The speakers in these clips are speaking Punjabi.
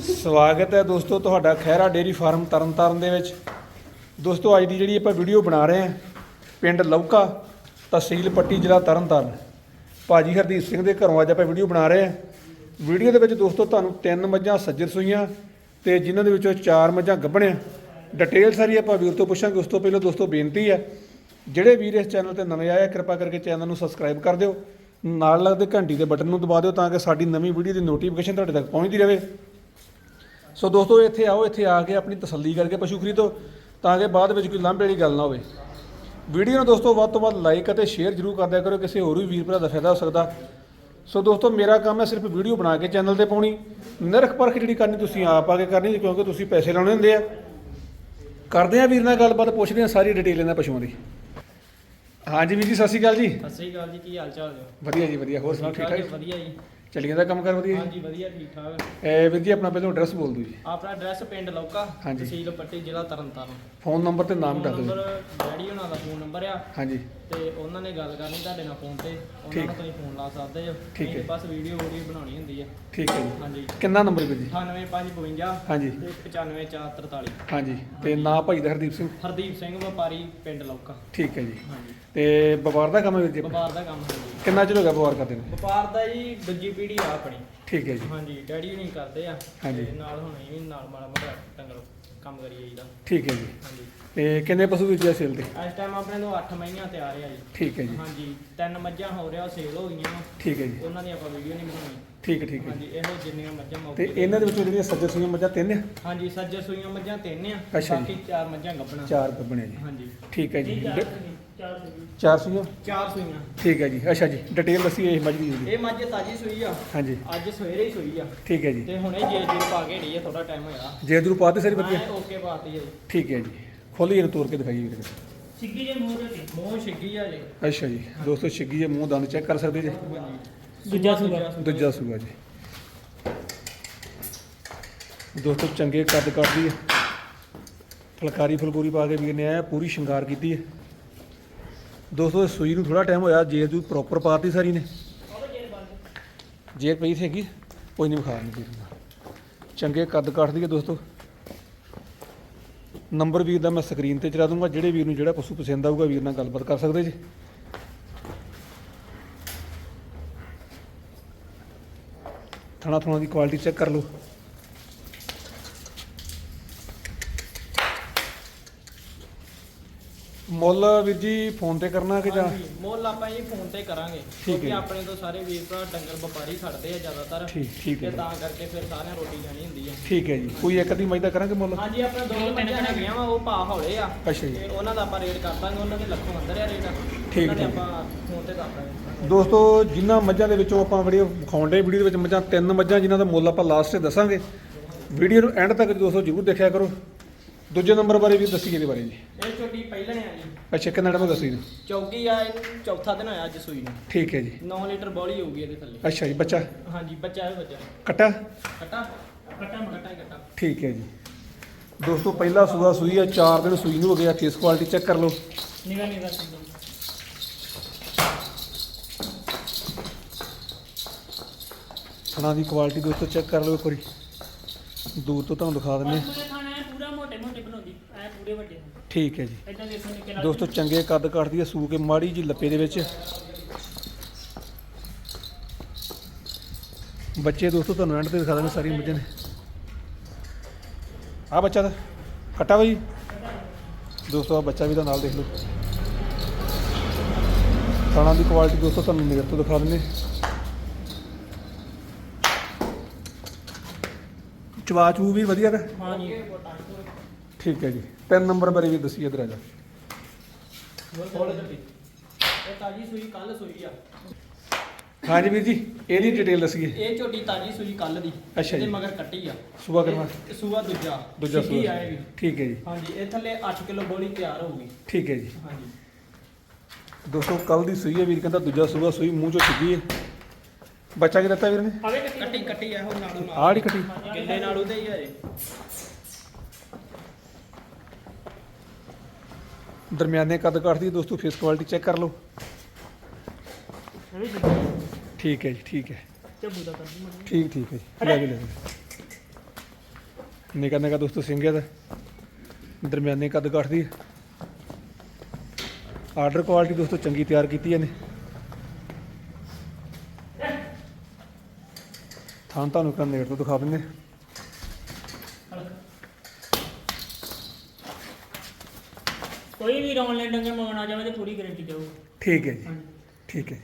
ਸਵਾਗਤ ਹੈ ਦੋਸਤੋ, ਤੁਹਾਡਾ ਖੈਰਾ ਡੇਰੀ ਫਾਰਮ ਤਰਨਤਾਰਨ ਦੇ ਵਿੱਚ। ਦੋਸਤੋ, ਅੱਜ ਦੀ ਜਿਹੜੀ ਆਪਾਂ ਵੀਡੀਓ ਬਣਾ ਰਹੇ ਹਾਂ, ਪਿੰਡ ਲੌਕਾ, ਤਹਿਸੀਲ ਪੱਟੀ, ਜ਼ਿਲ੍ਹਾ ਤਰਨਤਾਰਨ। ਭਾਜੀ ਹਰਦੀਪ ਸਿੰਘ ਦੇ ਘਰੋਂ ਅੱਜ ਆਪਾਂ ਵੀਡੀਓ ਬਣਾ ਰਹੇ ਹਾਂ। ਵੀਡੀਓ ਦੇ ਵਿੱਚ ਦੋਸਤੋ, ਤੁਹਾਨੂੰ ਤਿੰਨ ਮੱਝਾਂ ਸੱਜਰ ਸੂਈਆਂ ਤੇ ਜਿਨ੍ਹਾਂ ਦੇ ਵਿੱਚੋਂ ਚਾਰ ਮੱਝਾਂ ਗੱਭਣਿਆਂ। ਡਿਟੇਲ ਸਾਰੀ ਆਪਾਂ ਵੀਰ ਤੋਂ ਪੁੱਛਾਂਗੇ, ਉਸ ਤੋਂ ਪਹਿਲਾਂ ਦੋਸਤੋ, ਬੇਨਤੀ ਹੈ, ਜਿਹੜੇ ਵੀਰ ਇਸ ਚੈਨਲ ਤੇ ਨਵੇਂ ਆਏ ਆ, ਕਿਰਪਾ ਕਰਕੇ ਚੈਨਲ ਨੂੰ ਸਬਸਕ੍ਰਾਈਬ ਕਰ ਦਿਓ। ਨਾਲ ਲੱਗਦੇ ਘੰਟੀ ਦੇ ਬਟਨ ਨੂੰ ਦਬਾ ਦਿਓ ਤਾਂ ਕਿ ਸਾਡੀ ਨਵੀਂ ਵੀਡੀਓ ਦੀ ਨੋਟੀਫਿਕੇਸ਼ਨ ਤੁਹਾਡੇ ਤੱਕ ਪਹੁੰਚਦੀ ਰਹੇ। ਸੋ ਦੋਸਤੋ ਇੱਥੇ ਆਓ ਇੱਥੇ ਆ ਕੇ ਆਪਣੀ ਤਸੱਲੀ ਕਰਕੇ ਪਸ਼ੂ ਖਰੀਦੋ ਤਾਂ ਕਿ ਬਾਅਦ ਵਿੱਚ ਕੋਈ ਲਾਂਭੇ ਵਾਲੀ ਗੱਲ ਨਾ ਹੋਵੇ। ਵੀਡੀਓ ਨੂੰ ਦੋਸਤੋ ਵੱਧ ਤੋਂ ਵੱਧ ਲਾਈਕ ਅਤੇ ਸ਼ੇਅਰ ਜ਼ਰੂਰ ਕਰ ਦਿਆ ਕਰੋ ਕਿਸੇ ਹੋਰ ਵੀ ਵੀਰ ਭਰਾ ਦਾ ਫਾਇਦਾ ਹੋ ਸਕਦਾ। ਸੋ ਦੋਸਤੋ ਮੇਰਾ ਕੰਮ ਹੈ ਸਿਰਫ ਵੀਡੀਓ ਬਣਾ ਕੇ ਚੈਨਲ ਤੇ ਪਾਉਣੀ। ਨਿਰਖ ਪਰਖ ਜਿਹੜੀ ਕਰਨੀ ਤੁਸੀਂ ਆਪ ਆ ਕੇ ਕਰਨੀ ਕਿਉਂਕਿ ਤੁਸੀਂ ਪੈਸੇ ਲਾਉਣੇ ਹੁੰਦੇ ਆ। ਕਰਦੇ ਆ ਵੀਰ ਨਾਲ ਗੱਲਬਾਤ ਪੁੱਛਦੇ ਆ ਸਾਰੀ ਡਿਟੇਲ ਇਹਨਾਂ ਪਸ਼ੂਆਂ ਦੀ। ਹਾਂਜੀ ਵੀਰ ਜੀ ਸਤਿ ਸ਼੍ਰੀ ਅਕਾਲ ਜੀ। ਸਤਿ ਸ੍ਰੀ ਅਕਾਲ ਜੀ ਕੀ ਹਾਲ ਚਾਲ ਜੀ? ਵਧੀਆ ਜੀ ਵਧੀਆ। ਹੋਰ ਸੁਣਾਓ ਠੀਕ ਠਾਕ? ਵਧੀਆ ਜੀ। ਚੱਲੀ ਜਾਂਦਾ ਕੰਮ ਕਰ ਵਧੀਆ ਜੀ। ਹਾਂਜੀ ਵਧੀਆ ਠੀਕ ਠਾਕ। ਇਹ ਵੀਰ ਜੀ ਆਪਣਾ ਪਹਿਲਾਂ ਐਡਰੈਸ ਬੋਲ ਦਿਓ ਜੀ। ਆਪਣਾ ਐਡਰੈਸ ਪਿੰਡ ਲੌਕਾ ਹਾਂਜੀ। ਤਹਿਸੀਲ ਪੱਟੀ ਜ਼ਿਲ੍ਹਾ ਤਰਨਤਾਰਨ। ਫੋਨ ਨੰਬਰ ਤੇ ਨਾਮ ਦੱਸ ਦਿਓ ਨੰਬਰ ਡੈਡੀ ਉਹਨਾਂ ਦਾ ਫੋਨ ਨੰਬਰ ਆ। ਹਾਂਜੀ। ਤੇ ਉਹਨਾਂ ਨੇ ਗੱਲ ਕਰਨੀ ਤੁਹਾਡੇ ਨਾਲ ਫੋਨ ਤੇ। ਉਹਨਾਂ ਠੀਕ। ਨੂੰ ਤੁਸੀਂ ਫੋਨ ਲਾ ਸਕਦੇ ਹੋ। ਠੀਕ ਹੈ। ਬਸ ਵੀਡੀਓ ਵੀਡੀਓ ਬਣਾਉਣੀ ਹੁੰਦੀ ਹੈ ਠੀਕ ਹੈ ਜੀ। ਹਾਂਜੀ। ਕਿੰਨਾ ਨੰਬਰ ਵੀਰ ਜੀ? 98552 ਹਾਂਜੀ। ਤੇ 95443 ਹਾਂਜੀ। ਤੇ ਨਾਂ ਭਾਈ ਦਾ ਹਰਦੀਪ ਸਿੰਘ? ਹਰਦੀਪ ਸਿੰਘ ਵਪਾਰੀ ਪਿੰਡ ਲੌਕਾ। ਠੀਕ ਹੈ ਜੀ। ਹਾਂਜੀ। ਤੇ ਵਪਾਰ ਦਾ ਕੰਮ ਹੈ ਵੀਰ ਜੀ? ਵਪਾਰ ਦਾ ਕੰਮ ਹੈ ਜੀ। ਕਿੰਨਾ ਚਿਰ ਹੋ ਗਿਆ ਵਪਾਰ ਕਰਦੇ ਨੇ? ਵਪਾਰ ਦਾ ਜੀ ਦੂਜੀ ਪੀੜ੍ਹੀ ਆ ਆਪਣੀ। ਠੀਕ ਹੈ ਜੀ। ਹਾਂਜੀ ਡੈਡੀ ਨਹੀਂ ਕਰਦੇ ਆ ਹਾਂਜੀ। ਤੇ ਨਾਲ ਹੁਣ ਵੀ ਨਾਲ ਮਾੜਾ ਮੋਟਾ ਡੰਗਰ ਕੰਮ ਕਰੀ ਜਾਈਦਾ ਠੀਕ ਹੈ ਜੀ। ਹਾਂਜੀ। ਤੇ ਕਿੰਨੇ ਪਸ਼ੂ ਜੀ ਸੇਲ ਤੇ? ਇਸ ਟਾਈਮ ਆਪਣੇ ਤੋਂ 8 ਮਹੀਨਿਆਂ ਤਿਆਰ ਆ ਜੀ। ਠੀਕ ਹੈ ਜੀ। ਹਾਂਜੀ ਤਿੰਨ ਮੱਝਾਂ ਹੋ ਰਿਹਾ ਸੇਲ ਹੋ ਗਈਆਂ। ਠੀਕ ਹੈ ਜੀ। ਉਹਨਾਂ ਦੀ ਆਪਾਂ ਵੀਡੀਓ ਨਹੀਂ ਬਣਾਉਣੀ। ਠੀਕ ਠੀਕ ਹੈ। ਹਾਂਜੀ ਇਹੋ ਜਿੰਨੀਆਂ ਮੱਝਾਂ ਤੇ ਮੌਕੇ ਇਹਨਾਂ ਦੇ ਵਿੱਚੋਂ ਜਿਹੜੀਆਂ ਸੱਜਰ ਸੂਈਆਂ ਮੱਝਾਂ ਤਿੰਨ ਆ? ਹਾਂਜੀ ਸੱਜਰ ਸੂਈਆਂ ਮੱਝਾਂ ਤਿੰਨ ਆ ਅੱਛਾ ਜੀ। ਬਾਕੀ ਚਾਰ ਮੱਝਾਂ ਗੱਭਣਾ। ਚਾਰ ਗੱਬਣੇ ਜੀ। ਹਾਂਜੀ। ਠੀਕ ਹੈ ਜੀ। ਡ- ਚਾਰ ਚਾਰ ਸੂਈਆਂ? ਚਾਰ ਸੂਈਆਂ। ਠੀਕ ਹੈ ਜੀ। ਅੱਛਾ ਜੀ। ਡਿਟੇਲ ਦੱਸੀ ਇਹ ਮੱਝ ਦੀ ਜੀ। ਇਹ ਮੱਝ ਤਾਜੀ ਸੂਈ ਆ। ਹਾਂਜੀ। ਅੱਜ ਸਵੇਰੇ ਹੀ ਸੂਈ ਆ। ਠੀਕ ਹੈ ਜੀ। ਤੇ ਹੁਣੇ ਜੇ ਜੇ ਪਾ ਕੇ ਢੀ ਆ ਥੋੜਾ ਟਾਈਮ ਹੋਇਆ। ਜੇ ਦਰੂ ਪਾਤੇ ਸਾਰੀ ਵਧੀਆ? ਮੈਂ ਓਕੇ ਪਾਤੀ ਹੈ ਜੀ। ਠੀਕ ਹੈ ਜੀ। ਖੋਲੀ ਇਹਨੂੰ ਤੋੜ ਕੇ ਦਿਖਾਈਏ ਵੀਰ। ਛਿੱਗੀ ਜੇ ਮੂੰਹ ਦੇ ਮੂੰਹ ਛਿੱਗੀ ਆ ਜੀ ਅੱਛਾ ਜੀ। ਦੋਸਤੋ ਛਿੱਗੀ ਜੇ ਮੂੰਹ ਦੰਦ ਚੈੱਕ ਕਰ ਸਕਦੇ ਜੀ? ਦੂਜਾ ਸੂਆ ਦੂਜਾ ਸੂਆ ਜੀ। ਦੋਸਤੋ, ਚੰਗੇ ਕੱਦ ਕੱਟਦੀ ਹੈ। ਫਲਕਾਰੀ ਫਲਕੂਰੀ ਪਾ ਕੇ ਵੀਰ ਨੇ ਆਇਆ ਪੂਰੀ ਸ਼ਿੰਗਾਰ ਕੀਤੀ ਹੈ। ਦੋਸਤੋ ਇਸ ਸੂਈ ਨੂੰ ਥੋੜਾ ਟਾਈਮ ਹੋਇਆ, ਜੇ ਤੂੰ ਪ੍ਰੋਪਰ ਪਾਤੀ ਸਾਰੀ ਨੇ। ਜੇ ਪਈ ਸੀਗੀ ਕੋਈ ਨਹੀਂ ਵਿਖਾ ਨਹੀਂ ਵੀਰ ਨੂੰ। ਚੰਗੇ ਕੱਦ ਕੱਟਦੀ ਹੈ ਦੋਸਤੋ। ਨੰਬਰ ਵੀਰ ਦਾ ਮੈਂ ਸਕਰੀਨ ਤੇ ਚਲਾ ਦੂੰਗਾ, ਜਿਹੜੇ ਵੀਰ ਨੂੰ ਜਿਹੜਾ ਪਸ਼ੂ ਪਸੰਦ ਆਊਗਾ, ਵੀਰ ਨਾਲ ਗੱਲਬਾਤ ਕਰ ਸਕਦੇ ਜੀ। ਥਣਾ ਥਣਾ ਦੀ ਕੁਆਲਿਟੀ ਚੈੱਕ ਕਰ ਲਓ। ਮੁੱਲ ਵੀਰ ਜੀ ਫੋਨ ਤੇ ਕਰਨਾ ਕਿ ਜਾਂ? ਹਾਂਜੀ, ਮੁੱਲ ਆਪਾਂ ਜੀ ਫੋਨ ਤੇ ਕਰਾਂਗੇ ਕਿਉਂਕਿ। ਆਪਣੇ ਤੋਂ ਸਾਰੇ ਵੀਰ ਭਰਾ ਡੰਗਰ ਵਪਾਰੀ ਖੜਦੇ ਆ ਜ਼ਿਆਦਾਤਰ ਠੀਕ ਠੀਕ ਹੈ ਤੇ ਤਾਂ ਕਰਕੇ ਫਿਰ ਸਾਰਿਆਂ ਰੋਟੀ ਜਾਣੀ ਹੁੰਦੀ ਹੈ ਠੀਕ ਹੈ ਜੀ। ਕੋਈ ਇੱਕ ਅੱਧੀ ਮੱਝ ਦਾ ਕਰਾਂਗੇ ਮੁੱਲ? ਹਾਂਜੀ ਆਪਣੇ ਦੋ ਮੱਝਾਂ ਹੈਗੀਆਂ ਵਾ ਉਹ ਭਾ ਹੌਲੇ ਆ। ਅੱਛਾ ਜੀ। ਤੇ ਉਹਨਾਂ ਦਾ ਆਪਾਂ ਰੇਟ ਕਰ ਦਾਂਗੇ ਉਹਨਾਂ ਦੇ ਲੱਖੋਂ ਅੰਦਰ ਆ ਰੇਟ ਠੀਕ, ਦੇ ਠੀਕ। ਦੋਸਤੋ ਜਿਨ੍ਹਾਂ ਮੱਝਾਂ ਦੇ ਵਿੱਚੋਂ ਆਪਾਂ ਵੀਡੀਓ ਵਿਖਾਉਂਦੇ ਵੀਡੀਓ ਦੇ ਵਿੱਚ ਮੱਝਾਂ ਤਿੰਨ ਮੱਝਾਂ ਜਿਨ੍ਹਾਂ ਦਾ ਮੁੱਲ ਆਪਾਂ ਲਾਸਟ ਤੇ ਦੱਸਾਂਗੇ। ਵੀਡੀਓ ਨੂੰ ਐਂਡ ਤੱਕ ਦੋਸਤੋ ਜ਼ਰੂਰ ਦੇਖਿਆ ਕਰੋ। ਦੂਜੇ ਨੰਬਰ ਬਾਰੇ ਵੀ ਦੱਸੀ ਇਹਦੇ ਬਾਰੇ ਜੀ। ਇਹ ਛੋਟੀ ਪਹਿਲਣ ਆ ਜੀ। ਅੱਛਾ ਕਿੰਨਾ ਟਾਈਮ ਦੱਸੀ ਜੀ ਚੌਕੀ ਆ ਇਹਨੂੰ ਚੌਥਾ ਦਿਨ ਹੋਇਆ ਅੱਜ ਸੂਈ ਨੂੰ। ਠੀਕ ਹੈ ਜੀ। 9 ਲੀਟਰ ਬੋਲੀ ਹੋਊਗੀ ਇਹਦੇ ਥੱਲੇ। ਅੱਛਾ ਜੀ ਬੱਚਾ? ਹਾਂਜੀ ਬੱਚਾ ਹੈ ਬੱਚਾ। ਕੱਟਾ? ਕੱਟਾ? ਕੱਟਾ ਹੀ ਕੱਟਾ। ਠੀਕ ਹੈ ਜੀ। ਦੋਸਤੋ ਪਹਿਲਾ ਸੂਆ ਸੂਈ ਹੈ 4 ਦਿਨ ਸੂਈ ਨੂੰ ਹੋ ਗਿਆ। ਫੇਸ ਕੁਆਲਿਟੀ ਚੈੱਕ ਕਰ ਲਓ। ਨਿਗਾ ਨਿਗਾ ਥਣਾ ਦੀ ਕੁਆਲਿਟੀ ਦੋਸਤੋ ਚੈੱਕ ਕਰ ਲਓ ਇੱਕ ਵਾਰੀ। ਦੂਰ ਤੋਂ ਤੁਹਾਨੂੰ ਦਿਖਾ ਦਿੰਦੇ ਹਾਂ। ਪੂਰੇ ਖਾਣਾ ਹੈ ਪੂਰਾ ਮੋਟੇ ਮੋਟੇ ਬਣਾਉਂਦੀ। ਐ ਪੂਰੇ ਵੱਡੇ ਹੁੰਦੇ ਠੀਕ ਹੈ ਜੀ। ਇਦਾਂ ਦੇਖੋ ਨਿੱਕੇ ਨਾਲ ਦੋਸਤੋ ਚੰਗੇ ਕੱਦ ਕੱਟਦੀ ਹੈ ਸੂ ਕੇ ਮਾੜੀ ਜੀ ਲੱਪੇ ਦੇ ਵਿੱਚ। ਬੱਚੇ ਦੋਸਤੋ ਤੁਹਾਨੂੰ ਐਂਡ ਤੇ ਦਿਖਾ ਦਿੰਦੇ ਸਾਰੀ ਮੱਝਾਂ ਨੇ। ਆ ਬੱਚਾ ਦਾ ਕੱਟਾ ਬਈ। ਦੋਸਤੋ ਆ ਬੱਚਾ ਵੀ ਤਾਂ ਨਾਲ ਦੇਖ ਲਓ। ਖਾਣਾ ਦੀ ਕੁਆਲਿਟੀ ਦੋਸਤੋ ਤੁਹਾਨੂੰ ਨੇੜ ਤੋਂ ਦਿਖਾ ਦਿੰਦੇ ਚਵਾ ਚੂ ਵੀ ਵਧੀਆ ਹਾਂ ਜੀ। ਠੀਕ ਹੈ ਜੀ। ਤਿੰਨ ਨੰਬਰ ਬਾਰੇ ਵੀ ਦੱਸੀ ਇਧਰ ਆ ਜਾ। ਇਹ ਤਾਜੀ ਸੂਈ ਕੱਲ ਸੂਈ ਆ। ਹਾਂਜੀ ਵੀਰ ਜੀ ਇਹਦੀ ਡਿਟੇਲ ਦੱਸੀਏ। ਇਹ ਝੋਟੀ ਤਾਜੀ ਸੂਈ ਕੱਲ ਦੀ। ਅੱਛਾ ਜੀ। ਮਗਰ ਕੱਟੀ ਆ। ਸੁਬਾ ਕਰਨਾ ਇਹ ਸੂਆ ਦੂਜਾ। ਦੂਜਾ ਸਿੱਧੀ ਸੂਆ। ਆਏਗੀ ਠੀਕ ਹੈ ਜੀ। ਹਾਂਜੀ ਇਹ ਥੱਲੇ 8 ਕਿਲੋ ਬੋਲੀ ਤਿਆਰ ਹੋਊਗੀ ਠੀਕ ਹੈ ਜੀ। ਹਾਂਜੀ ਦੋਸਤੋ ਕੱਲ ਦੀ ਸੂਈ ਹੈ ਵੀਰ ਕਹਿੰਦਾ ਦੂਜਾ ਸੂਆ ਸੂਈ ਮੂੰਹ ਚੋਂ ਛਿੱਗੀ ਹੈ। ਬੱਚਾ ਕੀ ਦਿੱਤਾ ਵੀਰ ਨੇ? ਆਵੇ ਕੱਟੀ ਕੱਟੀ ਇਹੋ ਨਾਲੋਂ ਨਾਲ ਆੜੀ ਕੱਟੀ। ਕਿੰਨੇ ਨਾਲ ਉਹਦੇ ਹੀ ਆ ਇਹ। ਦਰਮਿਆਨੇ ਕੱਦ ਕੱਟਦੀ ਹੈ ਦੋਸਤੋ ਫੇਸ ਕੁਆਲਿਟੀ ਚੈੱਕ ਕਰ ਲਓ। ਠੀਕ ਹੈ ਜੀ ਠੀਕ ਹੈ। ਚੱਬੂ ਦਾ ਕਰਦੀ ਠੀਕ ਠੀਕ ਹੈ ਜੀ। ਲੈ ਜੀ ਲੈ ਜੀ ਨਿਕਾ ਨਿਕਾ ਦੋਸਤੋ ਸਿੰਘ ਇਹਦਾ। ਦਰਮਿਆਨੇ ਕੱਦ ਕਾਠ ਦੀ ਆਰਡਰ ਕੁਆਲਿਟੀ ਦੋਸਤੋ ਚੰਗੀ ਤਿਆਰ ਕੀਤੀ ਇਹਨੇ। ਥਾਂ ਤੁਹਾਨੂੰ ਕਰਨ ਨੇੜ ਤੋਂ ਦਿਖਾ ਦਿੰਦੇ। ਕੋਈ ਵੀ ਆਨਲਾਈਨ ਡੰਗਰ ਮੰਗਣਾ ਚਾਹੇ ਤੇ ਪੂਰੀ ਗਾਰੰਟੀ ਦਿਓ ਠੀਕ ਹੈ ਜੀ ਠੀਕ ਹੈ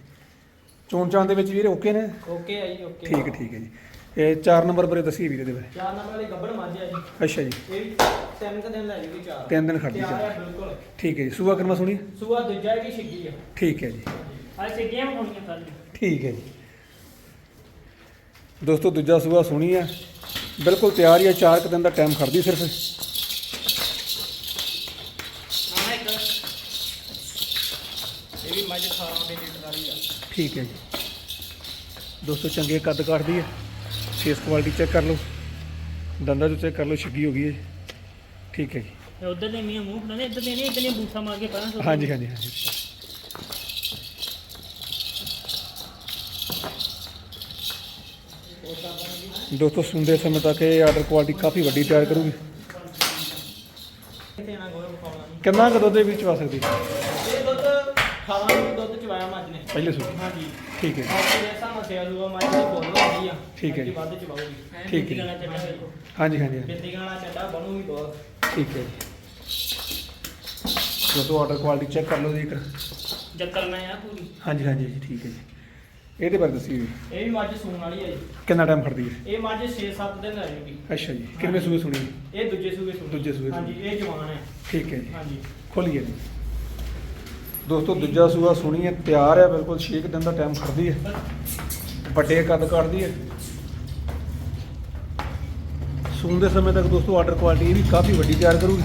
ਚੋਣ ਚਾਣ ਦੇ ਵਿੱਚ ਵੀਰੇ ਓਕੇ ਨੇ? ਓਕੇ ਆ ਜੀ ਓਕੇ ਠੀਕ ਹੈ ਠੀਕ ਹੈ ਜੀ। ਇਹ 4 ਨੰਬਰ ਬਾਰੇ ਦੱਸੀ ਵੀਰੇ ਦੇ ਬਾਰੇ। ਚਾਰ ਨੰਬਰ ਵਾਲੀ ਗੱਬੜ ਮੱਝ ਆ ਜੀ। ਅੱਛਾ ਜੀ। ਇਹ ਵੀ ਤਿੰਨ ਕੁ ਦਿਨ ਲੈ ਜੂਗੀ ਚਾਰ। ਤਿੰਨ ਦਿਨ ਖੜਦੀ ਚਾਰ। ਬਿਲਕੁਲ। ਠੀਕ ਹੈ ਜੀ। ਸੂਆ ਕਰਮਾ ਸੁਣੀ ਸੂਆ ਦੂਜਾ ਛਿੱਗੀ ਆ। ਠੀਕ ਹੈ ਜੀ। ਆ ਸਿੱਧੀਆਂ ਵਿਖਾਉਣੀਆਂ ਕੱਲ ਠੀਕ ਹੈ ਜੀ। ਦੋਸਤੋ ਦੂਜਾ ਸੂਆ ਸੁਣੀ ਹੈ ਬਿਲਕੁਲ ਤਿਆਰ ਹੀ ਹੈ 4 ਕੁ ਦਿਨ ਦਾ ਟਾਈਮ ਖੜਦੀ ਸਿਰਫ। ਆਹ ਇੱਕ ਇਹ ਵੀ ਮੱਝ 18 ਦੇ ਲੀਟਰ ਵਾਲੀ ਆ ਠੀਕ ਹੈ ਜੀ। ਦੋਸਤੋ ਚੰਗੇ ਕੱਦ ਕੱਟਦੀ ਹੈ ਫੇਸ ਕੁਆਲਿਟੀ ਚੈੱਕ ਕਰ ਲਓ। ਦੰਦਾਂ ਤੋਂ ਚੈੱਕ ਕਰ ਲਓ ਛਿੱਗੀ ਹੋ ਗਈ ਹੈ ਠੀਕ ਹੈ ਜੀ। ਉਧਰ ਦੇ ਮੀਆਂ ਮੂੰਹ ਫੜਾਉਂਦੇ ਇੱਧਰ ਦੇ ਨਹੀਂ ਇੱਧਰ ਦੀਆਂ ਬੂਥਾ ਮਾਰ ਕੇ ਸੁੱਟ ਹਾਂਜੀ ਹਾਂਜੀ ਹਾਂਜੀ। ਦੋਸਤੋ ਸੁਣਦੇ ਸਮੇਂ ਤੱਕ ਇਹ ਆਰਡਰ ਕੁਆਲਿਟੀ ਕਾਫੀ ਵੱਡੀ ਤਿਆਰ ਕਰੂਗੀ। ਨਾ ਕਿੰਨਾ ਕੁ ਦੁੱਧ ਦੇ ਵਿੱਚ ਆ ਸਕਦੀ? ਇਹ ਦੁੱਧ 18 ਲੀਟਰ ਦੁੱਧ ਚਵਾਇਆ ਮੱਝ ਨੇ। ਪਹਿਲੇ ਸੂਈ ਹਾਂਜੀ। ਠੀਕ ਹੈ। ਜੀ ਬਾਕੀ ਦੇ ਹਿਸਾਬ ਨਾਲ ਸਿਆ ਦੂਗਾ ਮੱਝ ਦੀ ਬੋਲ ਹੁੰਦੀ ਆ। ਠੀਕ ਹੈ ਜੀ। ਵੱਧ ਚਵਾਉਗੀ ਐਂ ਠੀਕ ਹੈ। ਹਾਂਜੀ ਹਾਂਜੀ ਹਾਂਜੀ। ਬਿੰਦੀ ਗਾਣਾ ਚੱਡਾ ਬਣੂਗੀ ਬਹੁਤ। ਠੀਕ ਹੈ ਜੀ। ਦੋਸਤੋ ਆਰਡਰ ਕੁਆਲਿਟੀ ਚੈੱਕ ਕਰ ਲਓ ਜੀ ਇੱਕ। ਜੱਕਰ ਮੈਂ ਆ ਪੂਰੀ। ਹਾਂਜੀ ਹਾਂਜੀ ਜੀ ਠੀਕ ਹੈ ਜੀ। ਇਹਦੇ ਬਾਰੇ ਦੱਸੀ ਜੀ ਇਹ ਵੀ ਮੱਝ ਸੂਣ ਵਾਲੀ ਆ ਜੀ। ਕਿੰਨਾ ਟਾਈਮ ਖੜਦੀ ਹੈ? ਇਹ ਮੱਝ 6-7 ਦਿਨ ਲੈ ਜੂਗੀ। ਅੱਛਾ ਜੀ। ਕਿੰਨੇ ਸੂਏ ਸੁਣੀ? ਇਹ ਦੂਜੇ ਸੂਏ ਸੂਣ। ਦੂਜੇ ਸੂਏ ਹਾਂਜੀ ਇਹ ਜਵਾਨ ਹੈ। ਠੀਕ ਹੈ ਜੀ। ਹਾਂਜੀ। ਖੋਲੀਏ ਜੀ। ਦੋਸਤੋ ਦੂਜਾ ਸੂਆ ਸੁਣੀ ਹੈ ਤਿਆਰ ਹੈ ਬਿਲਕੁਲ। 6 ਦਿਨ ਦਾ ਟਾਈਮ ਖੜਦੀ ਹੈ। ਵੱਡੇ ਕੱਦ ਕੱਢਦੀ ਹੈ। ਸੂਣ ਦੇ ਸਮੇਂ ਤੱਕ ਦੋਸਤੋ ਆਰਡਰ ਕੁਆਲਿਟੀ ਇਹ ਵੀ ਕਾਫੀ ਵੱਡੀ ਤਿਆਰ ਕਰੂਗੀ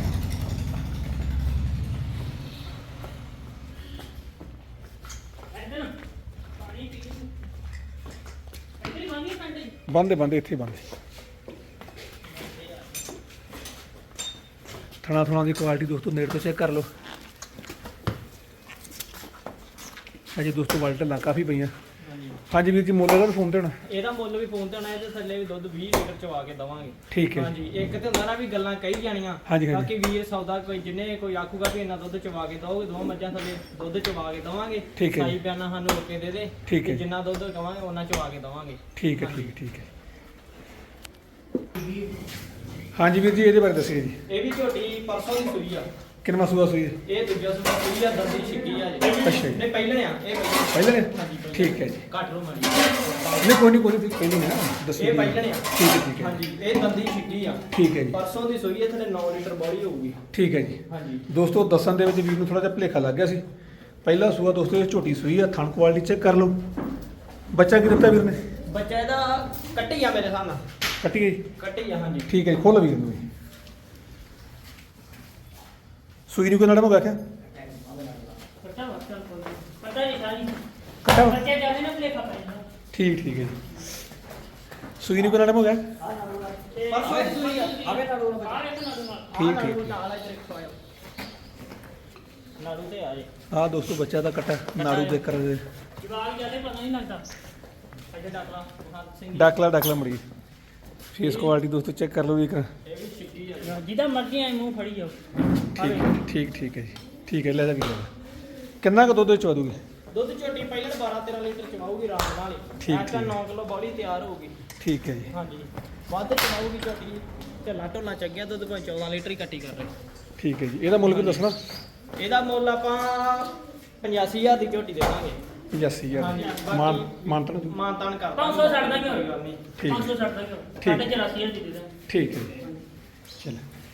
ਇੱਧਰ ਪਾਣੀ ਪੀ ਕੇ ਇੱਧਰ ਹੀ ਮੰਗੀ ਕੰਡੇ ਬੰਦੇ ਬੰਦੇ ਇੱਥੇ ਬੰਦੇ ਥਣਾ ਥਣਾ ਦੀ ਕੁਆਲਿਟੀ ਦੋਸਤੋ ਨੇੜੇ ਤੋਂ ਚੈੱਕ ਕਰ ਲਓ। ਅਜੇ ਦੋਸਤੋ ਵਾਲਟ ਲਾਂ ਕਾਫੀ ਪਈਆਂ। ਹਾਂਜੀ ਵੀਰ ਜੀ ਮੁੱਲ ਦਾ ਫੋਨ ਤੇ ਹੋਣਾ। ਇਹਦਾ ਮੁੱਲ ਵੀ ਫੋਨ ਤੇ ਆਣਾ ਇਹਦੇ ਥੱਲੇ ਵੀ ਦੁੱਧ 20 ਲੀਟਰ ਚਵਾ ਕੇ ਦਵਾਂਗੇ। ਠੀਕ ਹੈ ਹਾਂਜੀ ਇੱਕ ਤੇ ਹੁੰਦਾ ਨਾ ਵੀ ਗੱਲਾਂ ਕਹੀ ਜਾਣੀਆਂ। ਬਾਕੀ ਵੀਰ ਸੌਦਾ ਕੋਈ ਜਿੰਨੇ ਕੋਈ ਆਖੂਗਾ ਵੀ ਇੰਨਾ ਦੁੱਧ ਚਵਾ ਕੇ ਦਓਗੇ ਦੋ ਮੱਝਾਂ ਥੱਲੇ ਦੁੱਧ ਚਵਾ ਕੇ ਦਵਾਂਗੇ। ਸਾਈ ਬਿਆਨਾ ਸਾਨੂੰ ਰੋਕੇ ਦੇ ਦੇ ਠੀਕ ਹੈ ਤੇ ਜੀ। ਜਿੰਨਾ ਦੁੱਧ ਕਵਾਂਗੇ ਉਹਨਾਂ ਚਵਾ ਕੇ ਦਵਾਂਗੇ। ਠੀਕ ਹੈ ਠੀਕ ਠੀਕ ਹੈ। ਹਾਂਜੀ ਵੀਰ ਜੀ ਇਹਦੇ ਬਾਰੇ ਦੱਸਿਓ ਜੀ। ਇਹ ਵੀ ਝੋਟੀ ਪਰਸੋਂ ਦੀ ਸੂਈ ਆ। ਕਿੰਨਾ ਸੂਆ ਸੂਈ ਹੈ ਇਹ ਦੂਜਾ ਸੂਆ ਸੂਈ ਆ ਦੰਦੀ ਛਿੱਕੀ ਆ ਜੀ। ਅੱਛਾ ਜੀ। ਨਹੀਂ ਪਹਿਲੇ ਆ ਇਹ ਪਹਿਲੇ। ਪਹਿਲੇ? ਨੇ ਹਾਂਜੀ ਪਹਿਲੇ। ਠੀਕ ਹੈ ਜੀ। ਘੱਟ ਲੋ ਮੜੀ। ਨਹੀਂ ਕੋਈ ਨਹੀਂ ਕੋਈ ਨਹੀਂ ਪਹਿਲੇ ਨੇ ਨਾ ਦੱਸਿਓ ਇਹ ਜੀ। ਪਹਿਲੇ ਆ। ਠੀਕ ਹੈ ਠੀਕ ਹੈ। ਹਾਂਜੀ ਇਹ ਦੰਦੀ ਛਿੱਕੀ ਆ। ਠੀਕ ਹੈ ਜੀ। ਪਰਸੋਂ ਦੀ ਸੂਈ ਇਹ ਥੱਲੇ 9 ਲੀਟਰ ਬੋਲੀ ਹੋਊਗੀ। ਠੀਕ ਹੈ ਜੀ। ਹਾਂਜੀ। ਦੋਸਤੋ ਦੱਸਣ ਦੇ ਵਿੱਚ ਵੀਰ ਨੂੰ ਥੋੜਾ ਜਿਹਾ ਭੁਲੇਖਾ ਲੱਗ ਗਿਆ ਸੀ। ਪਹਿਲਾ ਸੂਆ ਦੋਸਤੋ ਇਹ ਝੋਟੀ ਸੂਈ ਆ ਥਣ ਕੁਆਲਿਟੀ ਚੈੱਕ ਕਰ ਲਓ। ਬੱਚਾ ਕੀ ਦਿੱਤਾ ਵੀਰ ਨੇ? ਬੱਚਾ ਇਹਦਾ ਕੱਟੀ ਆ ਮੇਰੇ ਸਾਹਮਣੇ ਕੱਟੀ ਗਈ ਕੱਟੀ ਆ ਹਾਂਜੀ। ਠੀਕ ਹੈ ਜੀ ਖੋਲੋ ਵੀਰ ਨੂੰ ਜੀ। ਸੂਈ ਨੂੰ ਕੋਈ ਨੜਮ ਹੋ ਗਿਆ ਕਿਆ? ਵਾ ਚੱਲ ਕੋਈ ਨੀ। ਪਤਾ ਨਹੀਂ ਸਾਰੀ ਕੱਟਾ ਵਾ? ਬੱਚੇ ਜਾਂਦੇ ਨਾ ਭਲੇਖਾ ਪੈ ਜਾਂਦਾ ਠੀਕ ਠੀਕ ਹੈ ਜੀ। ਸੂਈ ਨੂੰ ਕੋਈ ਨੜਮ ਹੋ ਪਰਸੋਂ ਦੀ ਸੂਈ ਆ ਆਵੇ ਨਾਲ ਉਹ ਆ ਵੇਖ ਨਾ ਦੂੰਗਾ ਠੀਕ, ਠੀਕ, ਨਾਲ ਇੱਧਰ ਖਵਾਇਓ ਨਾੜੂ ਤੇ ਆਏ ਆ ਦੋਸਤੋ ਬੱਚਾ ਦਾ ਕੱਟਾ ਨਾੜੂ ਦੇ ਕਰ ਜਵਾਬ ਜਾਂਦੇ ਪਤਾ ਨਹੀਂ ਲੱਗਦਾ ਅੱਗੇ ਡਾਕਲਾ ਹਾਂ ਸਿੰਘ ਡਾਕਲਾ ਡਾਕਲਾ ਮੜੀ ਫੇਸ ਕੁਆਲਿਟੀ ਦੋਸਤੋ ਚੈੱਕ ਕਰ ਲਓ ਵੀ ਇੱਕ। ਇਹ ਵੀ ਛਿੱਕੀ ਆ ਜਿਹਦਾ ਮਰਜ਼ੀ ਐ ਮੂੰਹ ਫੜੀ ਜਾਓ। ਠੀਕ ਹੈ ਠੀਕ ਠੀਕ ਹੈ ਜੀ। ਠੀਕ ਹੈ ਲੈ ਜਾ ਵੀ ਲੈ ਜਾ। ਕਿੰਨਾ ਕੁ ਦੁੱਧ ਚਵਾ ਦੂਗੀ ਦੁੱਧ ਝੋਟੀ ਪਹਿਲਾਂ 12 13 ਲੀਟਰ ਚਵਾਉਗੀ ਰਾਤ ਨਾਲ ਠੀਕ, ਅੱਜ ਤਾਂ ਠੀਕ। 9 ਕਿਲੋ ਬੋਲੀ ਤਿਆਰ ਹੋਊਗੀ ਠੀਕ ਹੈ ਜੀ। ਹਾਂਜੀ। ਵੱਧ ਚਵਾਉਗੀ ਝੋਟੀ ਢੱਲਾ ਢੋਲਾ ਚੱਗਿਆ ਦੁੱਧ ਕੋਈ 14 ਲੀਟਰ ਹੀ ਕੱਟੀ ਕਰ ਰਹੇ। ਠੀਕ ਹੈ ਜੀ। ਇਹਦਾ ਮੁੱਲ ਕੀ ਦੱਸਣਾ? ਇਹਦਾ ਮੁੱਲ ਆਪਾਂ 85000 ਦੀ ਝੋਟੀ ਦੇਵਾਂਗੇ 85000 ਹਾਂਜੀ, ਮਾਨ ਮਾਨਤਨ ਮਾਨਤਾਨ ਕਰ 500 ਛੱਡ ਦਾਂਗੇ। ਕੋਈ ਗੱਲ ਨਹੀਂ ਠੀਕ। 500 ਛੱਡ ਦਾਂਗੇ ਠੀਕ। ਸਾਡੇ 84000 ਦੀ ਦੇ ਦਾਂਗੇ। ਠੀਕ ਹੈ ਜੀ।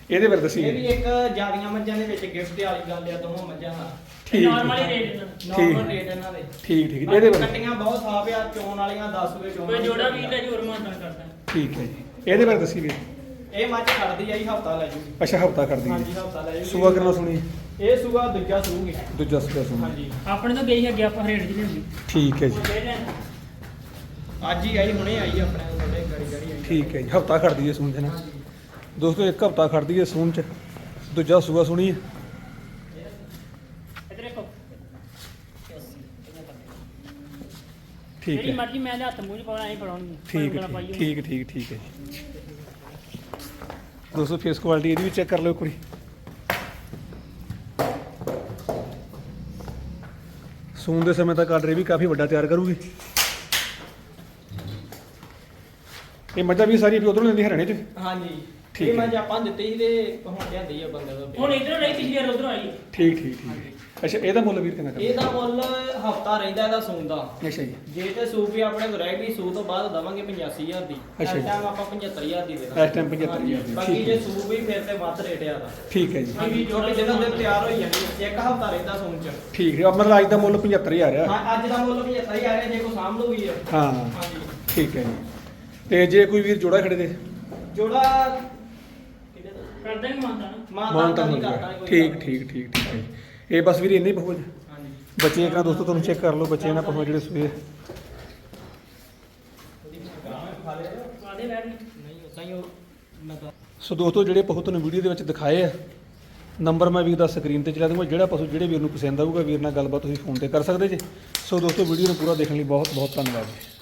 ਇਹਦੇ ਬਾਰੇ ਦੱਸੀ ਇਹ ਵੀ ਇੱਕ ਜਾਦੀਆਂ ਮੱਝਾਂ ਦੇ ਵਿੱਚ ਗਿਫਟ ਵਾਲੀ ਗੱਲ ਆ ਦੋਵਾਂ ਮੱਝਾਂ ਦਾ ਠੀਕ ਨਾਰਮਲ ਹੀ ਦੇ। ਦੇਣਾ ਨਾਰਮਲ ਰੇਟ ਇਹਨਾਂ ਦੇ। ਠੀਕ ਠੀਕ। ਇਹਦੇ ਬਾਰੇ? ਕੱਟੀਆਂ ਬਹੁਤ ਸਾਫ਼ ਆ ਚੋਣ ਵਾਲੀਆਂ 10 ਵੇ ਚੋਣ ਕੋਈ ਜੋੜਾ ਵਾਲੀਆਂ। ਵੀ ਤੇ ਜੋਰ ਮਾਨਦਾਨ ਕਰਦਾ ਠੀਕ ਹੈ ਜੀ। ਇਹਦੇ ਬਾਰੇ ਦੱਸੀ ਵੀ ਇਹ ਮੱਝ ਖੜਦੀ ਆ ਜੀ ਹਫਤਾ ਲੈ ਜੂਗੀ। ਅੱਛਾ ਹਫਤਾ ਕਰਦੀ ਹਾਂਜੀ ਹਫਤਾ ਲੈ ਜੂਗੀ। ਸੂਆ ਕਰਨਾ ਸੁਣੀ? ਇਹ ਸੂਆ ਦੂਜਾ ਸੂਗੀ ਦੂਜਾ ਸੂਆ ਸੁਣੀ। ਹਾਂਜੀ। ਆਪਣੇ ਤੋਂ ਗਈ ਅੱਗੇ ਆਪਾਂ ਰੇਟ ਜਿਹੀ ਹੁੰਦੀ ਠੀਕ ਹੈ ਜੀ। ਦੇ ਲੈਣ। ਅੱਜ ਹੀ ਆਈ ਹੁਣੇ ਆਈ ਆਪਣੇ ਕੋਲ ਥੋੜੇ ਗੜੀ ਗੜੀ ਆਈ। ਠੀਕ ਹੈ ਜੀ ਹਫਤਾ ਹੈ ਨਾ ਦੋਸਤੋ ਇੱਕ ਹਫਤਾ ਖੜਦੀ ਹੈ ਸੂਣ ਚ। ਦੂਜਾ ਸੂਆ ਸੁਣੀ ਹੈ ਇੱਧਰ ਦੇਖੋ। ਠੀਕ ਜਿਹੜੀ ਹੈ ਮਰਜ਼ੀ ਮੈਂ ਦੇ ਹੱਥ ਮੂੰਹ ਚ ਪਾਉਣਾ ਐਂ ਫੜਾਉਣੀ ਠੀਕ ਹੈ ਠੀਕ ਠੀਕ ਠੀਕ ਠੀਕ ਹੈ ਜੀ ਦੋਸਤੋ ਫੇਸ ਕੁਆਲਿਟੀ ਇਹਦੀ ਵੀ ਚੈੱਕ ਕਰ ਲਓ ਵਾਰੀ। ਸੂਣ ਦੇ ਸਮੇਂ ਤੱਕ ਆਰਡਰ ਇਹ ਵੀ ਕਾਫੀ ਵੱਡਾ ਤਿਆਰ ਕਰੂਗੀ। ਇਹ ਮੱਝਾਂ ਵੀ ਸਾਰੀ ਵੀ ਉਧਰੋਂ ਲੈਂਦੀ ਹਰਿਆਣੇ ਚ? ਹਾਂਜੀ। ਠੀਕ ਇਹ ਹੈ। ਮੈਂ ਆਪਾਂ ਦਿੱਤੀ ਸੀ ਤੇ ਹੁਣ ਲਿਆਂਦੀ ਆ ਬੰਦੇ ਤੋਂ ਹੁਣ ਇਧਰੋਂ ਨਹੀਂ ਪਿਛਲੀ ਵਾਰ ਉਧਰੋਂ ਆਈ ਠੀਕ ਠੀਕ ਠੀਕ। ਅੱਛਾ ਇਹਦਾ ਮੁੱਲ ਵੀਰ ਕਿੰਨਾ ਕਰਦਾ ਇਹਦਾ ਮੁੱਲ ਹਫਤਾ ਰਹਿੰਦਾ ਇਹਦਾ ਸੂਣ ਦਾ। ਅੱਛਾ ਜੀ। ਜੇ ਤੇ ਸੂਪ ਵੀ ਆਪਣੇ ਕੋਲ ਰਹਿ ਗਈ ਸੂਪ ਤੋਂ ਬਾਅਦ ਦਵਾਂਗੇ 85000 ਦੀ। ਅੱਛਾ ਜੀ। ਇਸ ਟਾਈਮ ਆਪਾਂ 75000 ਦੀ ਦੇ ਦਾਂਗੇ। ਇਸ time 75,000 ਦੀ, ਬਾਕੀ ਠੀਕ ਜੇ ਹੈ। ਸੂਪ ਵੀ ਫਿਰ ਤੇ ਵੱਧ ਰੇਟ ਆ ਦਾ ਠੀਕ ਹੈ ਜੀ। ਬਾਕੀ ਜੋ ਵੀ ਜਿਹਨਾਂ ਦੇ ਤਿਆਰ ਹੋਈ ਜਾਂਦੀ ਇੱਕ ਹਫਤਾ ਰਹਿੰਦਾ ਸੂਣ ਚ। ਠੀਕ ਹੈ। ਮਤਲਬ ਅੱਜ ਦਾ ਮੁੱਲ 75000 ਆ। ਹਾਂ ਅੱਜ ਦਾ ਮੁੱਲ 75000 ਹੈ ਜੇ ਕੋਈ ਸਾਂਭ ਲੂ ਵੀ ਹੈ ਹਾਂ। ਹਾਂਜੀ। ਠੀਕ ਹੈ ਜੀ। ਤੇ ਜੇ ਕੋਈ ਵੀਰ ਜੋੜਾ ਖੜੇ ਦੇ? ਜੋੜਾ ਕਿਹਦੇ ਦਾ ਕਰਦਾ ਹੀ ਮੰਨਦਾ ਨਾ। ਮਾਂ ਮਾਨ ਤਾਂ ਤਾਂ ਨਹੀਂ ਕਰਦਾ ਠੀਕ ਠੀਕ ਠੀਕ ਠੀਕ ਹੈ ਜੀ। ਇਹ ਬਸ ਵੀਰ ਇੰਨੇ ਹੀ ਬਹੁਤ ਹਾਂਜੀ। ਬੱਚੇ ਇੱਕ ਨਾ ਦੋਸਤੋ ਤੁਹਾਨੂੰ ਚੈੱਕ ਕਰ ਲਓ ਬੱਚੇ ਇਹਨਾਂ ਪਹੁੰਚ ਜਿਹੜੇ ਸੂਏ ਵਾਦੇ ਬੈਠ ਨਹੀਂ ਉਦਾਂ ਹੀ ਉਹ ਮੈਂ ਤਾਂ ਸੋ ਦੋਸਤੋ ਜਿਹੜੇ ਪਸ਼ੂ ਤੁਹਾਨੂੰ ਵੀਡੀਓ ਦੇ ਵਿੱਚ ਦਿਖਾਏ ਆ ਨੰਬਰ ਮੈਂ ਵੀਰ ਦਾ ਸਕਰੀਨ ਤੇ ਚਲਾ ਦੂੰਗਾ ਜਿਹੜਾ ਪਸ਼ੂ ਜਿਹੜੇ ਵੀਰ ਨੂੰ ਪਸੰਦ ਆਊਗਾ ਵੀਰ ਨਾਲ ਗੱਲਬਾਤ ਤੁਸੀਂ ਫੋਨ ਤੇ ਕਰ ਸਕਦੇ ਜੀ। ਸੋ ਦੋਸਤੋ ਵੀਡੀਓ ਨੂੰ ਪੂਰਾ ਦੇਖਣ ਲਈ ਬਹੁਤ ਬਹੁਤ ਧੰਨਵਾਦ ਜੀ।